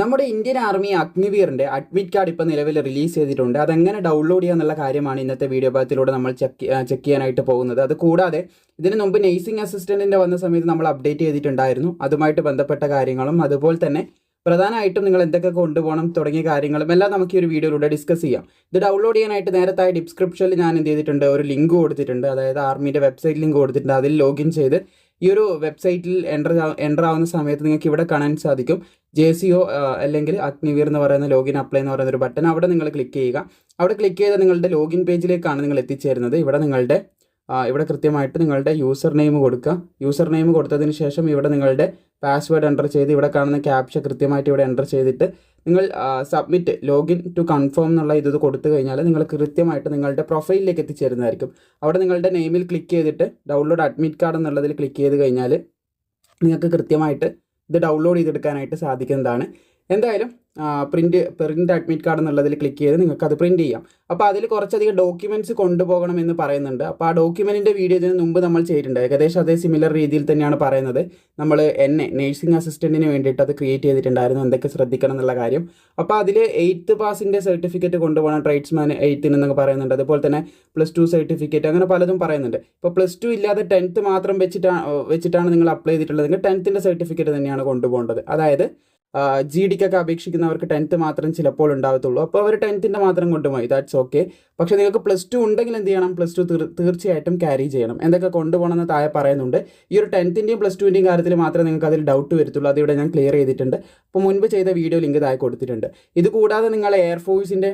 നമ്മുടെ Indian army അഗ്നിവീറിന്റെ admit card ഇപ്പോൾ നിലവിൽ റിലീസ് ചെയ്തിട്ടുണ്ട്. അതെങ്ങനെ ഡൗൺലോഡ് ചെയ്യാന്നുള്ള കാര്യമാണ് ഇന്നത്തെ വീഡിയോ ഭാഗത്തിലൂടെ നമ്മൾ ചെക്ക് ചെക്ക് ചെയ്യാനായിട്ട് പോകുന്നത്. അത് കൂടാതെ ഇതിന് മുമ്പ് നേഴ്സിംഗ് അസിസ്റ്റന്റിന്റെ വന്ന സമയത്ത് നമ്മൾ അപ്ഡേറ്റ് ചെയ്തിട്ടുണ്ടായിരുന്നു. അതുമായിട്ട് ബന്ധപ്പെട്ട കാര്യങ്ങളും അതുപോലെ തന്നെ പ്രധാനമായിട്ടും നിങ്ങൾ എന്തൊക്കെ കൊണ്ടുപോകണം തുടങ്ങിയ കാര്യങ്ങളും എല്ലാം നമുക്ക് ഈ ഒരു വീഡിയോയിലൂടെ ഡിസ്കസ് ചെയ്യാം. ഇത് ഡൗൺലോഡ് ചെയ്യാനായിട്ട് നേരത്തെ ഡിസ്ക്രിപ്ഷനിൽ ഞാൻ എന്ത് ചെയ്തിട്ടുണ്ട് ഒരു ലിങ്ക് കൊടുത്തിട്ടുണ്ട്. അതായത് ആർമിയുടെ വെബ്സൈറ്റ് ലിങ്ക് കൊടുത്തിട്ടുണ്ട്. അതിൽ ലോഗിൻ ചെയ്ത് ഈ ഒരു വെബ്സൈറ്റിൽ എന്റർ എന്റർ ആവുന്ന സമയത്ത് നിങ്ങൾക്ക് ഇവിടെ കാണാൻ സാധിക്കും. ജെ സി ഒ അല്ലെങ്കിൽ അഗ്നിവീർ എന്ന് പറയുന്ന ലോഗിൻ അപ്ലൈ എന്ന് പറയുന്ന ഒരു ബട്ടൺ അവിടെ നിങ്ങൾ ക്ലിക്ക് ചെയ്യുക. അവിടെ ക്ലിക്ക് ചെയ്ത് നിങ്ങളുടെ ലോഗിൻ പേജിലേക്കാണ് നിങ്ങൾ എത്തിച്ചേരുന്നത്. ഇവിടെ നിങ്ങളുടെ ഇവിടെ കൃത്യമായിട്ട് നിങ്ങളുടെ യൂസർ നെയിം കൊടുക്കുക. യൂസർ നെയിം കൊടുത്തതിന് ശേഷം ഇവിടെ നിങ്ങളുടെ പാസ്വേഡ് എന്റർ ചെയ്ത് ഇവിടെ കാണുന്ന ക്യാപ്ഷ കൃത്യമായിട്ട് ഇവിടെ എന്റർ ചെയ്തിട്ട് നിങ്ങൾ സബ്മിറ്റ് ലോഗിൻ ടു കൺഫേം എന്നുള്ള ഇത് കൊടുത്തു കഴിഞ്ഞാൽ നിങ്ങൾ കൃത്യമായിട്ട് നിങ്ങളുടെ പ്രൊഫൈലിലേക്ക് എത്തിച്ചേരുന്നതായിരിക്കും. അവിടെ നിങ്ങളുടെ നെയിമിൽ ക്ലിക്ക് ചെയ്തിട്ട് ഡൗൺലോഡ് അഡ്മിറ്റ് കാർഡ് എന്നുള്ളതിൽ ക്ലിക്ക് ചെയ്ത് കഴിഞ്ഞാൽ നിങ്ങൾക്ക് കൃത്യമായിട്ട് ഇത് ഡൗൺലോഡ് ചെയ്തെടുക്കാനായിട്ട് സാധിക്കുന്നതാണ്. എന്തായാലും പ്രിന്റ് പ്രിന്റ് അഡ്മിറ്റ് കാർഡ് എന്നുള്ളതിൽ ക്ലിക്ക് ചെയ്ത് നിങ്ങൾക്ക് അത് പ്രിന്റ് ചെയ്യാം. അപ്പോൾ അതിൽ കുറച്ചധികം ഡോക്യുമെന്റ്സ് കൊണ്ടുപോകണം എന്ന് പറയുന്നുണ്ട്. അപ്പോൾ ആ ഡോക്യുമെന്റിന്റെ വീഡിയോ ഇതിന് മുമ്പ് നമ്മൾ ചെയ്തിട്ടുണ്ട്. ഏകദേശം അതേ സിമിലർ രീതിയിൽ തന്നെയാണ് പറയുന്നത്. നമ്മൾ എന്നെ നേഴ്സിംഗ് അസിസ്റ്റന്റിന് വേണ്ടിയിട്ട് അത് ക്രിയേറ്റ് ചെയ്തിട്ടുണ്ടായിരുന്നു. എന്തൊക്കെ ശ്രദ്ധിക്കണം എന്നുള്ള കാര്യം. അപ്പോൾ അതിൽ എയ്ത്ത് പാസിന്റെ സർട്ടിഫിക്കറ്റ് കൊണ്ടുപോകണം. ട്രേഡ്സ്മാൻ എയ്ത്തിന് എന്നൊക്കെ പറയുന്നുണ്ട്. അതുപോലെ തന്നെ പ്ലസ് ടു സർട്ടിഫിക്കറ്റ് അങ്ങനെ പലതും പറയുന്നുണ്ട്. ഇപ്പോൾ പ്ലസ് ടു ഇല്ലാതെ ടെൻത്ത് മാത്രം വെച്ചിട്ടാണ് വെച്ചിട്ടാണ് നിങ്ങൾ അപ്ലൈ ചെയ്തിട്ടുള്ളതെങ്കിൽ ടെൻത്തിന്റെ സർട്ടിഫിക്കറ്റ് തന്നെയാണ് കൊണ്ടുപോകേണ്ടത്. അതായത് ജി ഡിക്കൊക്കെ അപേക്ഷിക്കുന്നവർക്ക് ടെൻത്ത് മാത്രം ചിലപ്പോൾ ഉണ്ടാകത്തുള്ളൂ അപ്പോൾ അവർ ടെൻത്തിന്റെ മാത്രം കൊണ്ടുപോയി ദാറ്റ്സ് ഓക്കെ പക്ഷേ നിങ്ങൾക്ക് പ്ലസ് ടു ഉണ്ടെങ്കിൽ എന്ത് ചെയ്യണം? പ്ലസ് ടു തീർച്ചയായിട്ടും ക്യാരി ചെയ്യണം. എന്തൊക്കെ കൊണ്ടുപോകണം എന്ന് താഴെ പറയുന്നുണ്ട്. ഈ ഒരു ടെൻത്തിന്റെയും പ്ലസ് ടുവിന്റെയും കാര്യത്തിൽ മാത്രമേ നിങ്ങൾക്ക് അതിൽ ഡൗട്ട് വരത്തുള്ളൂ. അതിവിടെ ഞാൻ ക്ലിയർ ചെയ്തിട്ടുണ്ട്. അപ്പോൾ മുൻപ് ചെയ്ത വീഡിയോ ലിങ്ക് താഴെ കൊടുത്തിട്ടുണ്ട്. ഇത് കൂടാതെ നിങ്ങൾ എയർഫോഴ്സിന്റെ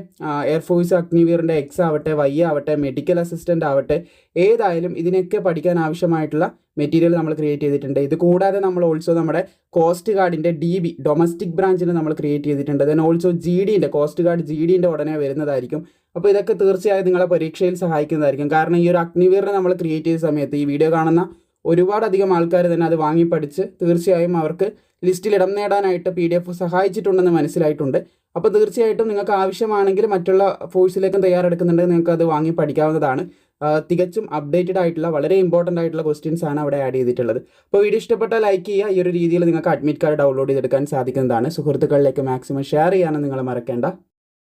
എയർഫോഴ്സ് അഗ്നിവീറിന്റെ എക്സ് ആവട്ടെ വൈ ആവട്ടെ മെഡിക്കൽ അസിസ്റ്റന്റ് ആവട്ടെ ഏതായാലും ഇതിനൊക്കെ പഠിക്കാൻ ആവശ്യമായിട്ടുള്ള മെറ്റീരിയൽ നമ്മൾ ക്രിയേറ്റ് ചെയ്തിട്ടുണ്ട്. ഇത് കൂടാതെ നമ്മൾ ഓൾസോ നമ്മുടെ കോസ്റ്റ് ഗാർഡിന്റെ ഡി ബി ഡൊമസ്റ്റിക് ബ്രാഞ്ചിന് നമ്മൾ ക്രിയേറ്റ് ചെയ്തിട്ടുണ്ട്. ദെൻ ഓൾസോ ജി ഡിന്റെ കോസ്റ്റ് ഗാർഡ് ജി ഡിന്റെ ഉടനെ വരുന്നതായിരിക്കും. അപ്പോൾ ഇതൊക്കെ തീർച്ചയായും നിങ്ങളെ പരീക്ഷയിൽ സഹായിക്കുന്നതായിരിക്കും. കാരണം ഈ ഒരു അഗ്നിവീറിനെ നമ്മൾ ക്രിയേറ്റ് ചെയ്ത സമയത്ത് ഈ വീഡിയോ കാണുന്ന ഒരുപാടധികം ആൾക്കാർ തന്നെ അത് വാങ്ങി പഠിച്ച് തീർച്ചയായും അവർക്ക് ലിസ്റ്റിൽ ഇടം നേടാനായിട്ട് പി ഡി എഫ് സഹായിച്ചിട്ടുണ്ടെന്ന് മനസ്സിലായിട്ടുണ്ട്. അപ്പോൾ തീർച്ചയായിട്ടും നിങ്ങൾക്ക് ആവശ്യമാണെങ്കിൽ മറ്റുള്ള ഫോഴ്സിലേക്കും തയ്യാറെടുക്കുന്നുണ്ടെങ്കിൽ നിങ്ങൾക്ക് അത് വാങ്ങി പഠിക്കാവുന്നതാണ്. തികച്ചും അപ്ഡേറ്റഡ് ആയിട്ടുള്ള വളരെ ഇമ്പോർട്ടന്റ് ആയിട്ടുള്ള ക്വസ്റ്റ്യൻസ് ആണ് അവിടെ ആഡ് ചെയ്തിട്ടുള്ളത്. അപ്പോൾ വീഡിയോ ഇഷ്ടപ്പെട്ടാൽ ലൈക്ക് ചെയ്യുക. ഈ ഒരു രീതിയിൽ നിങ്ങൾക്ക് അഡ്മിറ്റ് കാർഡ് ഡൗൺലോഡ് ചെയ്തെടുക്കാൻ സാധിക്കുന്നതാണ്. സുഹൃത്തുക്കളിലേക്ക് മാക്സിമം ഷെയർ ചെയ്യാനും നിങ്ങൾ മറക്കേണ്ട.